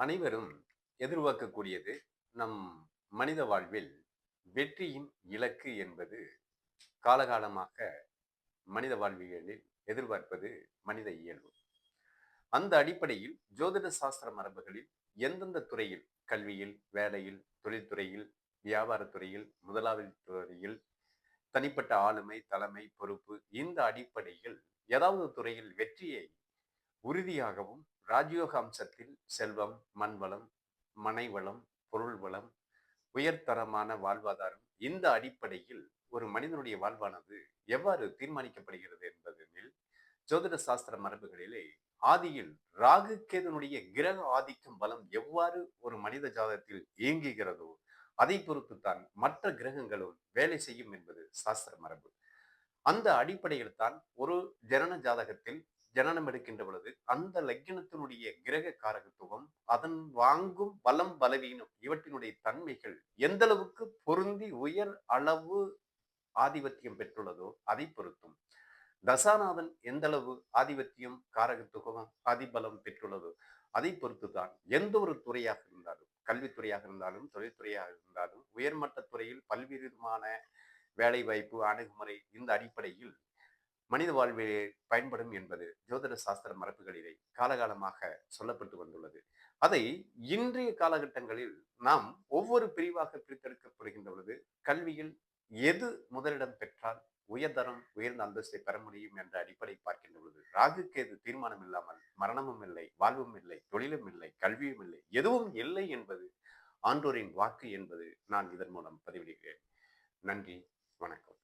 அனைவரும் எதிர்பார்க்கக்கூடியது நம் மனித வாழ்வில் வெற்றியின் இலக்கு என்பது காலகாலமாக மனித வாழ்வியலில் எதிர்பார்ப்பது மனித இயல்பு. அந்த அடிப்படையில் ஜோதிட சாஸ்திர மரபுகளில் எந்தெந்த துறையில் கல்வியில் வேலையில் தொழில்துறையில் வியாபாரத்துறையில் முதலாவது துறையில் தனிப்பட்ட ஆளுமை தலைமை பொறுப்பு இந்த அடிப்படையில் ஏதாவது துறையில் வெற்றியை உறுதியாகவும் ராஜயோக அம்சத்தில் செல்வம் மண்வளம் மனைவளம் பொருள் வளம் உயர்தரமான வாழ்வாதாரம் இந்த அடிப்படையில் ஒரு மனிதனுடைய வாழ்வானது எவ்வாறு தீர்மானிக்கப்படுகிறது என்பதில் ஜோதிட சாஸ்திர மரபுகளிலே ஆதியில் ராகு கேதனுடைய கிரக ஆதிக்கம் பலம் எவ்வாறு ஒரு மனித ஜாதகத்தில் இயங்குகிறதோ அதை பொறுத்துத்தான் மற்ற கிரகங்களும் வேலை செய்யும் என்பது சாஸ்திர மரபு. அந்த அடிப்படையில் தான் ஒரு ஜனன ஜாதகத்தில் ஜனனம் எடுக்கின்ற பொழுது அந்த லக்கினத்தினுடைய கிரக காரகத்துவம் அதன் வாங்கும் பலம் பலவீனம் இவற்றினுடைய தன்மைகள் எந்த அளவுக்கு பொருந்தி உயர் அளவு ஆதிபத்தியம் பெற்றுள்ளதோ அதை பொருத்தும் தசாநாதன் எந்த அளவு ஆதிபத்தியம் காரகத்துவம் ஆதிபலம் பெற்றுள்ளதோ அதை பொறுத்துதான். எந்த ஒரு துறையாக இருந்தாலும் கல்வித்துறையாக இருந்தாலும் தொழில்துறையாக இருந்தாலும் உயர்மட்ட துறையில் பல்வேறு விதமான வேலை வாய்ப்பு அணுகுமுறை இந்த அடிப்படையில் மனித வாழ்விலே பயன்படும் என்பது ஜோதிட சாஸ்திர மரபுகளிலே காலகாலமாக சொல்லப்பட்டு வந்துள்ளது. அதை இன்றைய காலகட்டங்களில் நாம் ஒவ்வொரு பிரிவாக பிரித்தெடுக்கப்படுகின்ற பொழுது கல்வியில் எது முதலிடம் பெற்றால் உயர்தரம் உயர்ந்த அந்தஸ்தை பெற முடியும் என்ற அடிப்படை பார்க்கின்ற பொழுது ராகுக்கு எது தீர்மானம் இல்லாமல் மரணமும் இல்லை வாழ்வும் இல்லை தொழிலும் இல்லை கல்வியும் இல்லை எதுவும் இல்லை என்பது ஆண்டோரின் வாக்கு என்பது நான் இதன் மூலம் பதிவிடுகிறேன். நன்றி வணக்கம்.